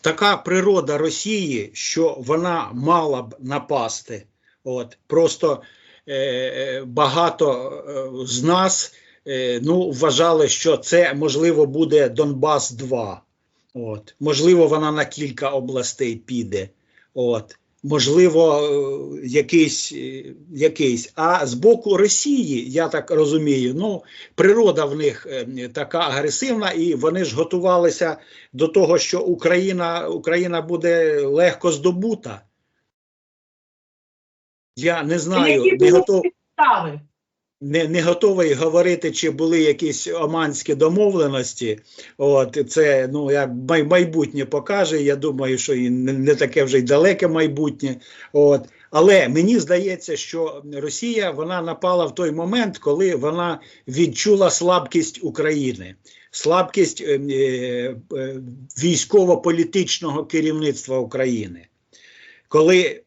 така природа Росії, що вона мала б напасти. От просто е, е, багато е, з нас е, ну, вважали, що це можливо буде Донбас 2. От. Можливо, вона на кілька областей піде. От. Можливо, е, якийсь, е, якийсь. А з боку Росії, я так розумію, ну, природа в них е, така агресивна, і вони ж готувалися до того, що Україна, Україна буде легко здобута. Я не знаю, не готов, підстави? Не, не готовий говорити, чи були якісь оманські домовленості. От це ну як май- майбутнє покаже. Я думаю, що і не, не таке вже й далеке майбутнє. От. Але мені здається, що Росія вона напала в той момент, коли вона відчула слабкість України, слабкість е, е, е, військово-політичного керівництва України. Коли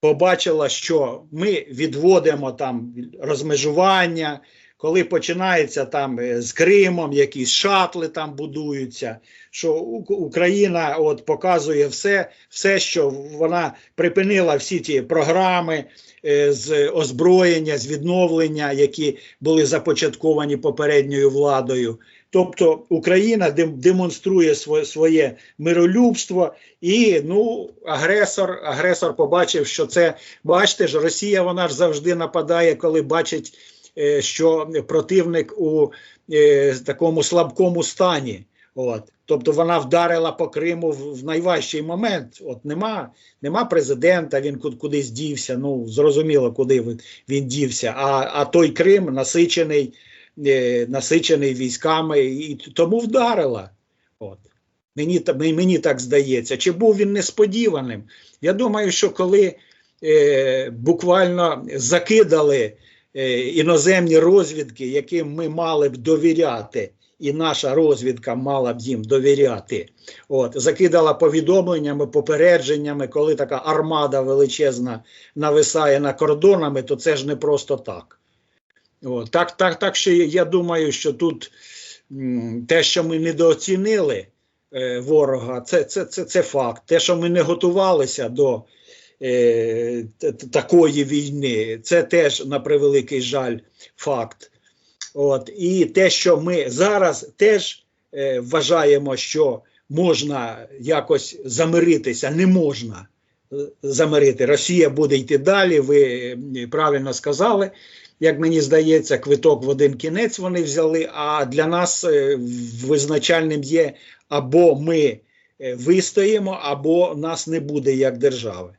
побачила, що ми відводимо там розмежування, коли починається там е, з Кримом, якісь шатли там будуються, що Україна от показує все, все, що вона припинила всі ті програми е, з озброєння, з відновлення, які були започатковані попередньою владою. Тобто Україна демонструє своє, своє миролюбство, і ну агресор, агресор побачив, що це бачите ж, Росія вона ж завжди нападає, коли бачить, е, що противник у е, такому слабкому стані. От. Тобто вона вдарила по Криму в, найважчий момент. От нема, нема президента, він ку- кудись дівся. Ну зрозуміло, куди він, дівся. А, а той Крим насичений, насичений військами, і тому вдарила. От. Мені, мені, мені так здається. Чи був він несподіваним? Я думаю, що коли е, буквально закидали е, іноземні розвідки, яким ми мали б довіряти, і наша розвідка мала б їм довіряти, от, закидала повідомленнями, попередженнями, коли така армада величезна нависає на кордонами, то це ж не просто так. От, так, так, так що я думаю, що тут те, що ми недооцінили е, ворога, це, це, це, це факт. Те, що ми не готувалися до е, такої війни, це теж на превеликий жаль факт. От, і те, що ми зараз теж е, вважаємо, що можна якось замиритися, не можна замирити. Росія буде йти далі. Ви правильно сказали. Як мені здається, квиток в один кінець вони взяли. А для нас е, визначальним є або ми е, вистоїмо, або нас не буде як держави.